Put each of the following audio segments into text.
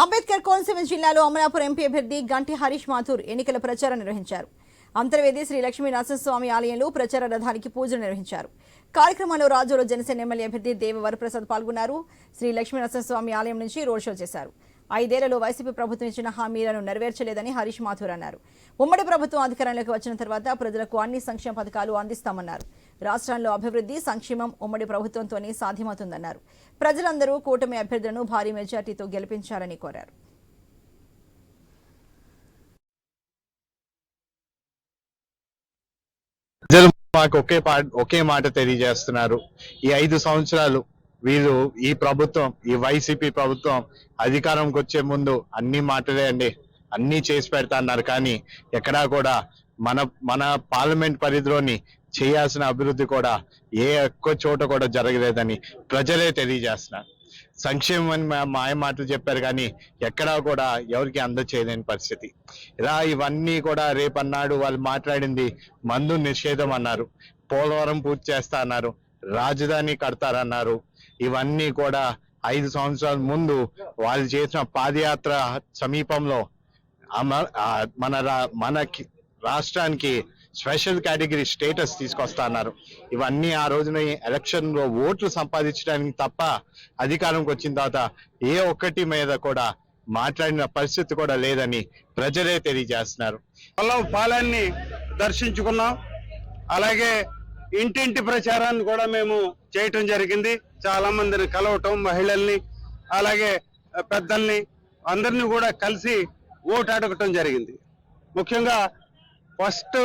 అంబేద్కర్ కోనసీమ జిల్లాలో అమలాపురం ఎంపీ అభ్యర్థి గంటి హరీష్ మాథూర్ ఎన్నికల ప్రచారం నిర్వహించారు. అంతర్వేది శ్రీ లక్ష్మీ నరసింహస్వామి ఆలయంలో ప్రచార రథానికి పూజలు నిర్వహించారు. కార్యక్రమంలో రాజోలు జనసేన ఎమ్మెల్యే అభ్యర్థి దేవ వరప్రసాద్ పాల్గొన్నారు. శ్రీ లక్ష్మీ నరసింహస్వామి ఆలయం నుంచి రోడ్ షో చేశారు. ఐదేళ్ళలో వైసీపీ ప్రభుత్వం ఇచ్చిన హామీలను నెరవేర్చలేదని హరీష్ మాథూర్ అన్నారు. ఉమ్మడి ప్రభుత్వం అధికారంలోకి వచ్చిన తర్వాత ప్రజలకు అన్ని సంక్షేమ పథకాలు అందిస్తామన్నారు. రాష్ట్రంలో అభివృద్ధి సంక్షేమం ఉమ్మడి ప్రభుత్వంతోనే సాధ్యమవుతుందన్నారు. ప్రజలందరూ కూటమి అభ్యర్థులను భారీ మెజార్టీతో గెలిపించాలని కోరారు. ప్రజలు మాకు ఒకే ఒకే మాట తెలియజేస్తున్నారు. ఈ ఐదు సంవత్సరాలు వీరు ఈ ప్రభుత్వం ఈ వైసీపీ ప్రభుత్వం అధికారంకి వచ్చే ముందు అన్ని మాటలే అండి. అన్ని చేసి పెడతా అన్నారు. కానీ ఎక్కడా కూడా మన మన పార్లమెంట్ పరిధిలోని చేయాల్సిన అభివృద్ధి కూడా ఏ ఒక్క చోట కూడా జరగలేదని ప్రజలే తెలియజేస్తున్నారు. సంక్షేమం అని మాయ మాటలు చెప్పారు కానీ ఎక్కడా కూడా ఎవరికి అందచేయలేని పరిస్థితి. ఇలా ఇవన్నీ కూడా రేపన్నాడు వాళ్ళు మాట్లాడింది మందు నిషేధం అన్నారు. పోలవరం పూర్తి చేస్తా అన్నారు. రాజధాని కడతారన్నారు. ఇవన్నీ కూడా ఐదు సంవత్సరాల ముందు వాళ్ళు చేసిన పాదయాత్ర సమీపంలో మన మన రా- మనకి రాష్ట్రానికి స్పెషల్ కేటగిరీ స్టేటస్ తీసుకొస్తా అన్నారు. ఇవన్నీ ఆ రోజున ఎలక్షన్లో ఓట్లు సంపాదించడానికి తప్ప అధికారంకి వచ్చిన తర్వాత ఏ ఒక్కటి మీద కూడా మాట్లాడిన పరిస్థితి కూడా లేదని ప్రజలే తెలియజేస్తున్నారు. పొలం పాలాన్ని దర్శించుకున్నాం. అలాగే ఇంటింటి ప్రచారాన్ని కూడా మేము చేయటం జరిగింది. చాలా మందిని కలవటం మహిళల్ని అలాగే పెద్దల్ని అందరినీ కూడా కలిసి ఓటు అడగటం జరిగింది. ముఖ్యంగా ఫస్ట్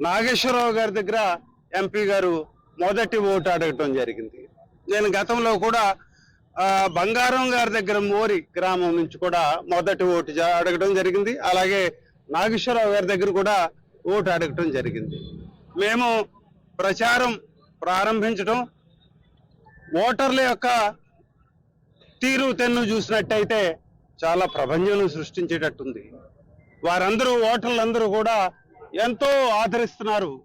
నాగేశ్వరరావు గారి దగ్గర ఎంపీ గారు మొదటి ఓటు అడగటం జరిగింది. నేను గతంలో కూడా బంగారం గారి దగ్గర మోరి గ్రామం నుంచి కూడా మొదటి ఓటు అడగడం అడగటం జరిగింది. అలాగే నాగేశ్వరరావు గారి దగ్గర కూడా ఓటు అడగటం జరిగింది. మేము ప్రచారం ప్రారంభించడం ఓటర్ల యొక్క తీరు తెన్ను చూసినట్టయితే చాలా ప్రపంచం సృష్టించేటట్టుంది. వారందరూ ఓటర్లందరూ కూడా ఎంతో ఆదరిస్తున్నారు.